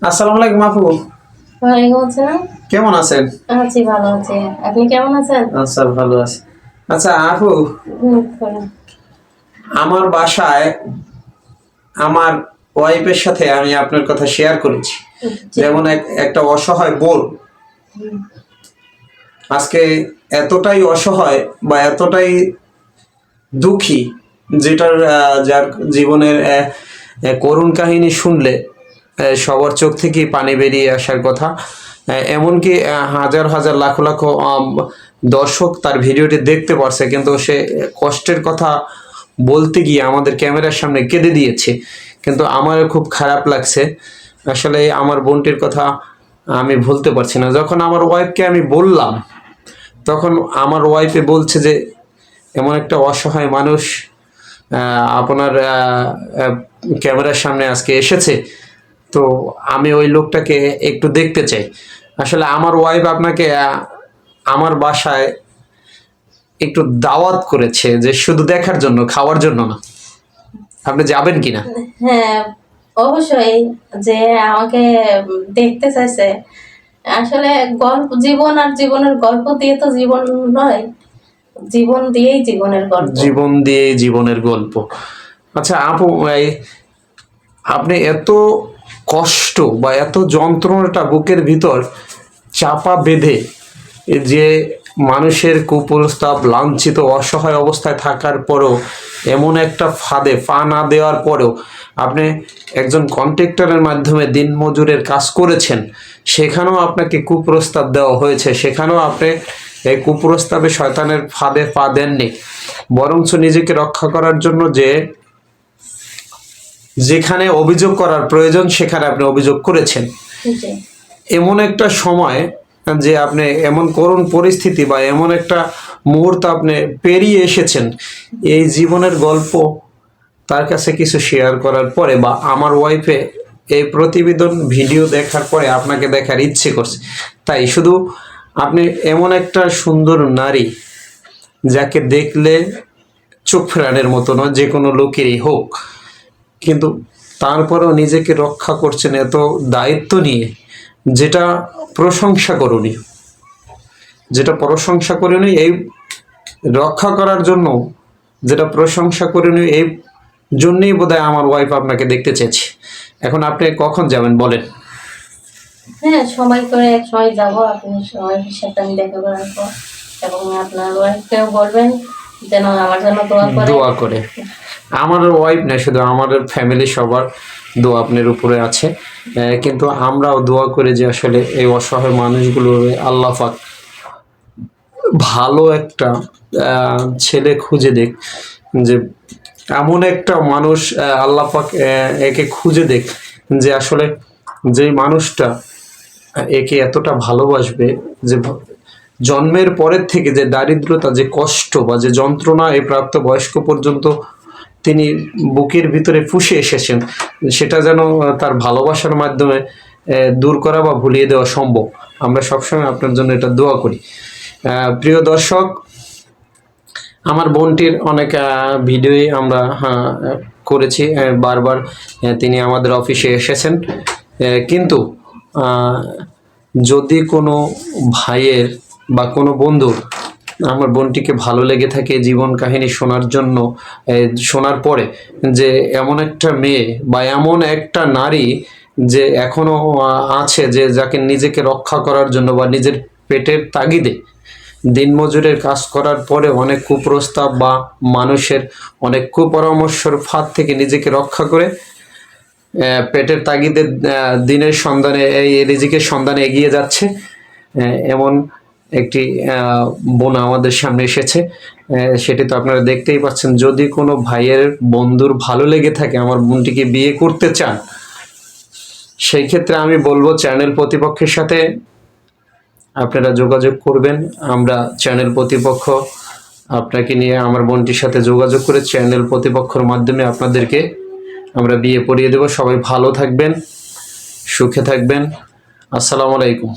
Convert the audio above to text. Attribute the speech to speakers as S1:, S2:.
S1: আসসালামু আলাইকুম আপু।
S2: ওয়ালাইকুম আসসালাম।
S1: কেমন আছেন?
S2: আছি ভালো আছি। আপনি কেমন আছেন?
S1: আচ্ছা ভালো আছি। আচ্ছা আপু আমার বাসায় আমার ওয়াইফের সাথে আমি আপনার কথা শেয়ার করেছি। যেমন এক একটা অসহায় বোন। আজকে এতটাই অসহায় বা এতটাই দুঃখী যেটার যার জীবনের করুণ কাহিনী শুনলে সবার চোখ থেকেই পানি বেরিয়ে আসার কথা। এমনকি হাজার হাজার লাখ লাখ দর্শক তার ভিডিওটি দেখতে পারছে, কিন্তু সে কষ্টের কথা বলতে গিয়ে আমাদের ক্যামেরার সামনে কেঁদে দিয়েছে। কিন্তু আমার খুব খারাপ লাগছে। আসলে আমার বোনটির কথা আমি ভুলতে পারছি না। যখন আমার ওয়াইফকে আমি বললাম, তখন আমার ওয়াইফে বলছে যে, এমন একটা অসহায় মানুষ আপনার ক্যামেরার সামনে আজকে এসেছে। তো আমি ওই লোকটাকে একটু দেখতে চাই। আসলে আমার ওয়াইফ আপনাকে আমার বাসায় একটু দাওয়াত করেছে যে শুধু দেখার জন্য খাওয়ার জন্য না। আপনি যাবেন কি না
S2: হ্যাঁ অবশ্যই যে আমাকে দেখতে চাইছে। আসলে গল্প জীবন আর জীবনের গল্প দিয়ে তো জীবন নয় জীবন দিয়েই জীবনের গল্প।
S1: জীবন দিয়ে জীবনের গল্প। আচ্ছা আপু আপনি এত কষ্ট বা এত যন্ত্রণাটা বুকের ভিতর চাপা বেঁধে যে মানুষের কুপ্রস্তাব, লাঞ্ছিত, অসহায় অবস্থায় থাকার পরও এমন একটা ফাঁদে পা না দেওয়ার পরেও আপনি একজন কন্ট্রাক্টরের মাধ্যমে দিনমজুরের কাজ করেছেন, সেখানেও আপনাকে কুপ্রস্তাব দেওয়া হয়েছে, সেখানেও আপনি এই কুপ্রস্তাবে শয়তানের ফাঁদে পা দেননি। বরঞ্চ নিজেকে রক্ষা করার জন্য যে যেখানে অভিযোগ করার প্রয়োজন সেখানে আপনি অভিযোগ করেছেন। এমন একটা সময় যে আপনি এমন করুণ পরিস্থিতি বা এমন একটা মুহূর্ত আপনি পেরিয়ে এসেছেন এই জীবনের গল্প তার কাছে কিছু শেয়ার করার পরে বা আমার ওয়াইফে এই প্রতিবেদন ভিডিও দেখার পরে আপনাকে দেখার ইচ্ছে করছে। তাই শুধু আপনি এমন একটা সুন্দর নারী যাকে দেখলে চোখ ফেরানোর মতো নয় যে কোনো লোকেরই হোক। কিন্তু তারপরেও নিজেকে রক্ষা করছেন এত দায়িত্ব নিয়ে যেটা প্রশংসা করণীয় যেটা প্রশংসা করণীয় এই রক্ষা করার জন্য যেটা প্রশংসা করণীয় এই জন্যই বোধহয় আমার ওয়াইফ আপনাকে দেখতে চেয়েছে। এখন আপনি কখন যাবেন বলেন।
S2: হ্যাঁ সময় করে এক সময় যাব আপনি সময়ের সাথে আমি দেখা করার পর। এবং আপনার ওয়াইফকেও বলবেন যেন আমার জন্য দোয়া করে।
S1: দোয়া করে। আমার ওয়াইফ না, শুধু আমাদের ফ্যামিলি সবার দোয়া আপনার উপরে আছে। কিন্তু আমরাও দোয়া করে যে আসলে এই অসহায় মানুষগুলোর আল্লাহ পাক ভালো একটা ছেলে খুঁজে দেখ যে এমন একটা মানুষ আল্লাহ পাক একে খুঁজে দেখ যে আসলে যে মানুষটা একে এতটা ভালোবাসবে যে জন্মের পরের থেকে যে দারিদ্রতা, যে কষ্ট বা যে যন্ত্রণা এই প্রাপ্ত বয়স্ক পর্যন্ত তিনি বুকের ভিতরে পুষে এসেছেন। সেটা যেন তার ভালোবাসার মাধ্যমে দূর করা বা ভুলিয়ে দেওয়া সম্ভব। আমরা সবসময় আপনার জন্য এটা দোয়া করি। প্রিয় দর্শক, আমার বোনটির অনেক ভিডিওই আমরা করেছি বারবার তিনি আমাদের অফিসে এসেছেন। কিন্তু যদি কোনো ভাইয়ের বা কোনো বন্ধুর আমার বোনটিকে ভালো লেগে থাকে জীবন কাহিনী শোনার জন্য শোনার পরে যে এমন একটা মেয়ে বা এমন একটা নারী যে এখনও আহ, আছে যে যাকে নিজেকে রক্ষা করার জন্য বা নিজের পেটের তাগিদে দিনমজুরের কাজ করার পরে অনেক কুপ্রস্তাব বা মানুষের অনেক কুপরামর্শর ফাঁদ থেকে নিজেকে রক্ষা করে পেটের তাগিদে দিনের সন্ধানে এই রিজিকের সন্ধানে এগিয়ে যাচ্ছে। এমন একটি বোন আমাদের সামনে এসেছে। সেটি তো আপনারা দেখতেই পাচ্ছেন। যদি কোনো ভাইয়ের বন্ধুর ভালো লেগে থাকে, আমার বোনটিকে বিয়ে করতে চান, সেই ক্ষেত্রে আমি বলব চ্যানেল প্রতিপক্ষের সাথে আপনারা যোগাযোগ করবেন। আমরা চ্যানেল প্রতিপক্ষ আপনাকে নিয়ে, আমার বোনটির সাথে যোগাযোগ করে চ্যানেল প্রতিপক্ষের মাধ্যমে আপনাদেরকে আমরা বিয়ে পড়িয়ে দেব। সবাই ভালো থাকবেন, সুখে থাকবেন। আসসালামু আলাইকুম।